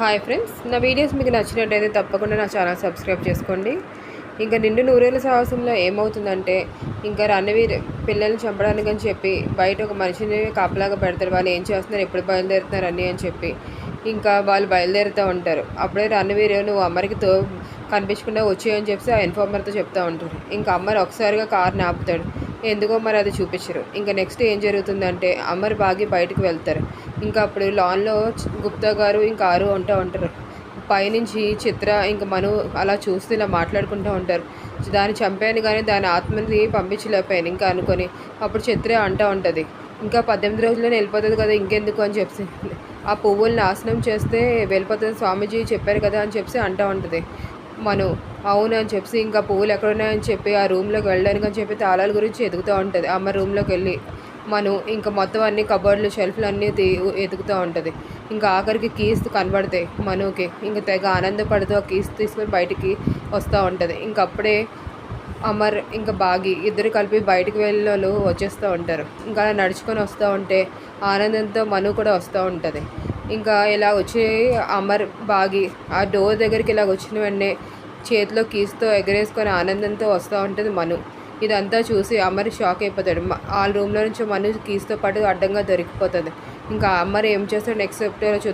Hi friends నా videos మీకు నచ్చినట్టయితే తప్పకుండా నా ఛానల్ సబ్స్క్రైబ్ చేసుకోండి. ఇంకా నిండు నూరేళ్ళ సాహసంలో ఏమవుతుందంటే ఇంకా రణవీర్ పిల్లల్ని చంపడానికి అని చెప్పి బయట ఒక మనిషిని కాపలాగా పెడతారు. వాళ్ళు ఏం చేస్తున్నారు? ఎప్పుడు బయలుదేరుతున్నారు? అని అని చెప్పి ఇంకా వాళ్ళు బయలుదేరుతూ ఉంటారు. అప్పుడే రణవీర్ నువ్వు అమ్మరికి తో కనిపించకుండా వచ్చేయని చెప్పి ఆ ఇన్ఫార్మర్తో చెప్తూ ఉంటారు. ఇంకా అమ్మర్ ఒకసారిగా కారుని ఆపుతాడు. ఎందుకో మరి అది చూపించరు. ఇంకా నెక్స్ట్ ఏం జరుగుతుందంటే అమర్ బాగి బయటకు వెళ్తారు. ఇంకా అప్పుడు లాన్లో గుప్తా గారు ఇంకా ఆరు ఉంటూ ఉంటారు. పైనుంచి చిత్ర ఇంకా మను అలా చూస్తూ ఇలా మాట్లాడుకుంటూ ఉంటారు. దాన్ని చంపాను కానీ దాని ఆత్మని పంపించలేకపోయాను. ఇంకా అనుకొని అప్పుడు చిత్ర అంటూ ఉంటుంది. ఇంకా పద్దెనిమిది రోజుల్లోనే వెళ్ళిపోతుంది కదా ఇంకెందుకు అని చెప్పి. ఆ పువ్వులు నాశనం చేస్తే వెళ్ళిపోతుంది స్వామీజీ చెప్పారు కదా అని చెప్పి అంటూ ఉంటుంది. మను. అవును అని చెప్పి ఇంకా పువ్వులు ఎక్కడున్నాయని చెప్పి ఆ రూమ్లోకి వెళ్ళడానికి అని చెప్పి తాళాల గురించి ఎదుగుతూ ఉంటుంది. అమ్మ రూమ్లోకి వెళ్ళి మను ఇంకా మొత్తం అన్ని కబోర్డ్లు షెల్ఫ్లు అన్నీ ఎదుగుతూ ఉంటుంది. ఇంకా ఆఖరికి కీస్ కనబడతాయి మనుకి. ఇంకా తెగ ఆనందపడుతూ ఆ కీస్ తీసుకొని బయటికి వస్తూ ఉంటుంది. ఇంకా అప్పుడే అమర్ ఇంకా బాగి ఇద్దరు కలిపి బయటికి వెళ్ళి వచ్చేస్తూ ఉంటారు. ఇంకా అలా నడుచుకొని వస్తూ ఉంటే ఆనందంతో మను కూడా వస్తూ ఉంటుంది. ఇంకా ఇలా వచ్చి అమర్ బాగి ఆ డోర్ దగ్గరికి ఇలా వచ్చిన వెంటనే చేతిలో కీస్తో ఎగరేసుకొని ఆనందంతో వస్తూ ఉంటుంది మను. ఇదంతా చూసి అమర్ షాక్ అయిపోతాడు. ఆ రూమ్లో నుంచి మను కీస్తో పాటు అడ్డంగా దొరికిపోతుంది. ఇంకా అమర్ ఏం చేస్తాడు నెక్స్ట్ ఎపిసోడ్లో చూద్దాం.